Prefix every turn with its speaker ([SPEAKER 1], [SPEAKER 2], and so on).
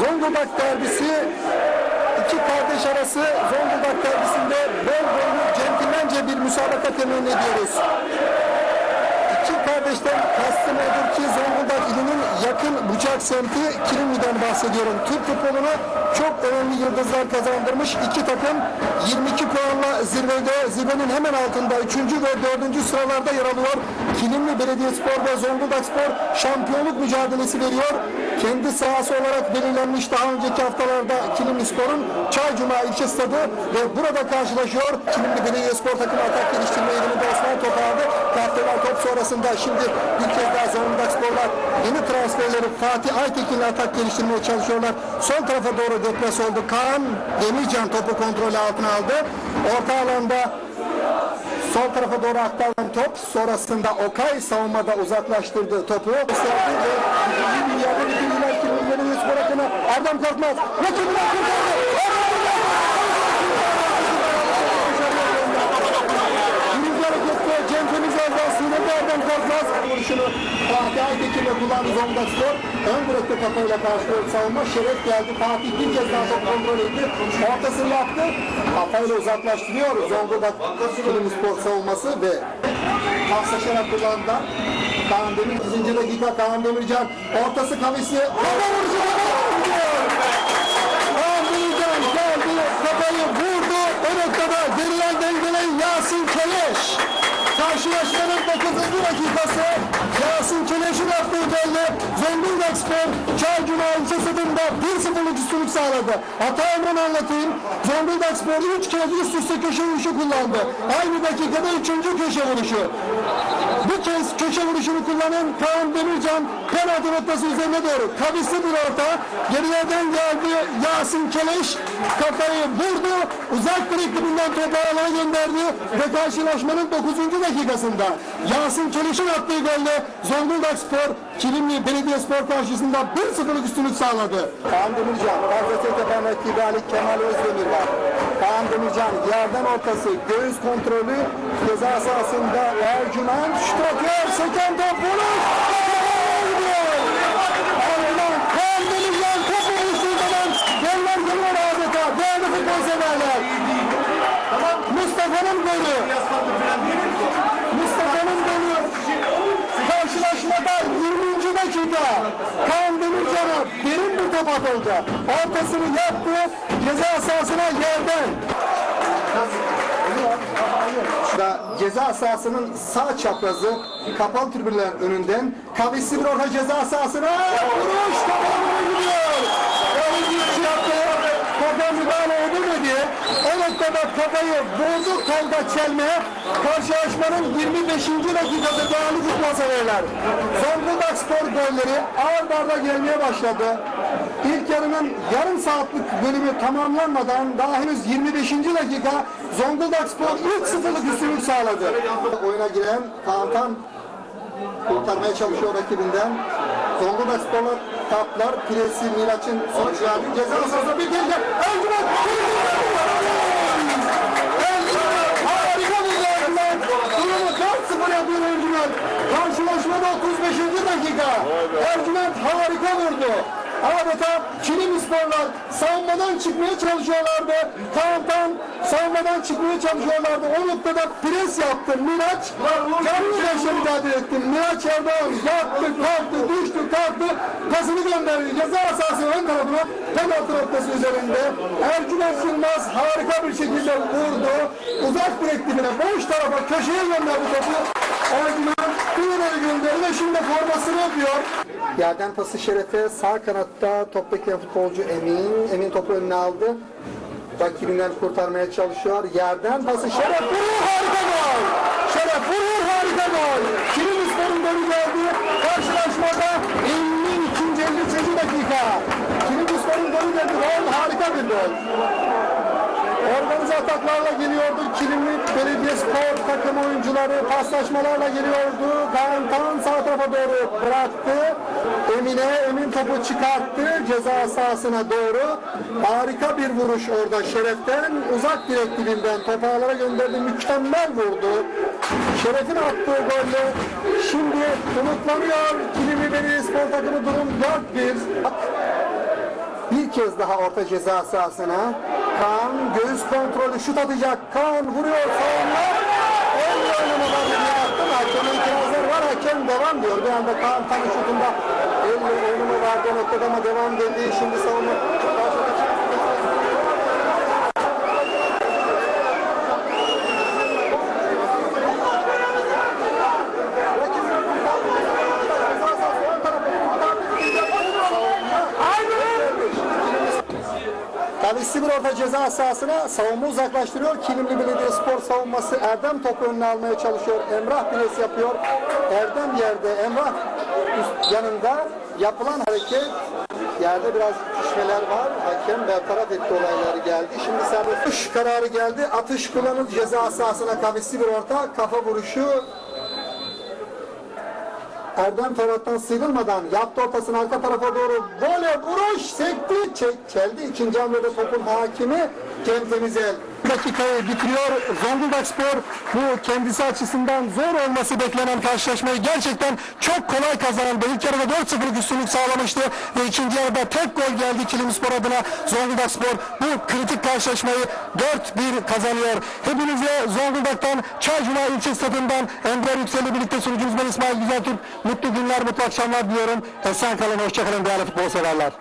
[SPEAKER 1] Zonguldak derbisi iki kardeş arası Zonguldak derbisinde bol boylu centilmence bir müsabaka temin ediyoruz. Kardeşten kastım odur ki Zonguldak ilinin yakın bucak semti Kilimli'den bahsediyorum. Türk futboluna çok önemli yıldızlar kazandırmış iki takım 22 puanla zirvede, zirvenin hemen altında 3. ve 4. sıralarda yer alıyor. Kilimli Belediyespor ve Zonguldak Spor şampiyonluk mücadelesi veriyor. Kendi sahası olarak belirlenmiş daha önceki haftalarda Kilimli Spor'un Çaycuma ilçe stadı ve burada karşılaşıyor. Kilimli Belediyespor takımı atak geliştirme eğiliminde Osman top aldı. Kaptanlar top sonrasında şimdi bir kez daha Zonguldak Sporlar yeni transferleri Fatih Aytekin'le atak geliştirmeye çalışıyorlar. Sol tarafa doğru deplas oldu. Kaan Demircan topu kontrolü altına aldı. Orta alanda Sol tarafa doğru aktarılan top sonrasında Okay savunmada uzaklaştırdı topu. Serdi ve ikinci dünyada bitirdiler ki Milli Spor Erdem Korkmaz. Rakibine kurtardı. Birinci harekette Cem Temizler'den sinirli Erdem Korkmaz. Vuruşunu Fatih Zonguldak Spor. Ön direkte kafayla karşılıyor savunma. Şeref geldi. Fatih bir kez daha top kontrol etti. Ortasını yaptı. Kafayla uzaklaştırıyor Zonguldak Kilim Spor savunması ve paslaşarak kullandı. Kaan Demir 9. dakika Kaan Demircan ortası kavisi. Orta vuruşu vuruyor. Kaan Demircan geldi kafayı vurdu. O noktada verilen dengeleyin Yasin Keleş. Karşılaşmanın 9. dakikası Yasin Keleş'in attığı golle Zonguldak Spor Çaycuma ilçe stadında 1-0'lık üstünlük sağladı. Hata hemen anlatayım. Zonguldak Spor 3 kez üst üste köşe vuruşu kullandı. Aynı dakikada 3. köşe vuruşu. Bu kez köşe vuruşunu kullanan Kaan Demircan penaltı noktası üzerine doğru. Kavisli bir orta. Gerilerden geldi Yasin Keleş. Kafayı vurdu. Uzak direk dibinden topu alana gönderdi. Ve karşılaşmanın 9. dakikasında Yasin Keleş'in attığı golle Zonguldak Spor Kilimli Belediyespor karşısında 1-0'lık üstünlük sağladı. Kaan Demircan, Gaziantep yapan rakibi Ali Kemal Özdemir var. Kaan Demircan yerden ortası göğüs kontrolü ceza sahasında Ercümen şut atıyor. Seken top vuruş. Gol! Ercümen, Kaan Demircan topu vuruştuğu zaman goller geliyor adeta. Değerli futbol severler. Mustafa'nın golü. Mustafa'nın golü. Karşılaşmada 20. dakika Kaan Demircan'a derin bir top atıldı. Ortasını yaptı. Ceza sahasına yerden. Da ceza sahasının sağ çaprazı kapalı tribünlerin önünden kavisli bir orta ceza sahasına vuruş kapalı gidiyor. Oyuncu yaptı. Kafa müdahale edemedi. O noktada kafayı vurdu Tolga Çelme. Karşılaşmanın 25. dakikası değerli futbol severler. Zonguldak spor golleri ağır arda gelmeye başladı. İlk yarının yarım saatlik bölümü tamamlanmadan daha henüz 25. dakika Zonguldak Spor 3-0'lık üstünlük sağladı. Oyuna giren Kaan kurtarmaya çalışıyor rakibinden. Zonguldak Sporlar taplar. Piresi Miraç'ın sonuç verdi. Ceza sahasına bir tehlike. Ercüment! Ercüment! Harika bir Ercüment! Durumu 4-0 yapıyor Ercüment. Karşılaşmada 35. dakika. Ercüment harika vurdu. Adeta Kilim sporlar savunmadan çıkmaya çalışıyorlardı. Kamptan savunmadan çıkmaya çalışıyorlardı. O noktada pres yaptı. Miraç canlı başla mücadele etti. Miraç Erdoğan yattı, kalktı, düştü, kalktı. Pasını gönderdi. Ceza sahası ön tarafına penaltı noktası üzerinde. Ercüment Yılmaz harika bir şekilde vurdu. Uzak direk dibine boş tarafa köşeye gönderdi topu. Ercüment bir gönderdi ve şimdi formasını öpüyor. Yerden pası Şeref'e sağ kanatta top bekleyen futbolcu Emin. Emin topu önüne aldı. Rakibinden kurtarmaya çalışıyor. Yerden pası Şeref vuruyor harika gol. Şeref vuruyor harika gol. Kilim Spor'un golü geldi. Karşılaşmada 52. 53. dakika. Kilim Spor'un golü geldi. Gol harika bir gol. Organize ataklarla geliyordu. Kilimli Belediyespor takım oyuncuları paslaşmalarla geliyordu. Kaan Kaan sağ tarafa doğru bıraktı. Emine Emin topu çıkarttı ceza sahasına doğru. Harika bir vuruş orada Şeref'ten. Uzak direk dibinden topu gönderdi. Mükemmel vurdu. Şeref'in attığı golle şimdi umutlanıyor. Kilimli Belediyespor takımı durum 4-1. Bir kez daha orta ceza sahasına. Kaan göğüs kontrolü şut atacak. Kaan vuruyor savunma. Elle oynamalar diye baktım. Hakemin itirazları var. Hakem devam diyor. Bir anda Kaan tam şutunda elle oynama vardı noktada ama devam dedi. Şimdi savunma Kalisi bir orta ceza sahasına savunma uzaklaştırıyor. Kilimli Belediyespor savunması Erdem topu önüne almaya çalışıyor. Emrah pres yapıyor. Erdem yerde. Emrah üst yanında yapılan hareket yerde biraz düşmeler var. Hakem bertaraf etti olayları geldi. Şimdi serbest kararı geldi. Atış kullanıldı ceza sahasına kavisi bir orta. Kafa vuruşu Erdem Ferhat'tan sıyrılmadan yaptı ortasını arka tarafa doğru. Voley vuruş sekti. Çek, çeldi. İkinci hamlede topun hakimi Cem Temizel dakikayı bitiriyor Zonguldak Spor bu kendisi açısından zor olması beklenen karşılaşmayı gerçekten çok kolay kazanan ilk yarıda 4-0'lık üstünlük sağlamıştı ve ikinci yarıda tek gol geldi Kilim Spor adına Zonguldak Spor bu kritik karşılaşmayı 4-1 kazanıyor. Hepinize Zonguldak'tan Çaycuma ilçe stadından Ender Yüksel'le birlikte sunucumuz ben İsmail Güzeltürk. Mutlu günler, mutlu akşamlar diliyorum. Esen kalın, hoşçakalın değerli futbol severler.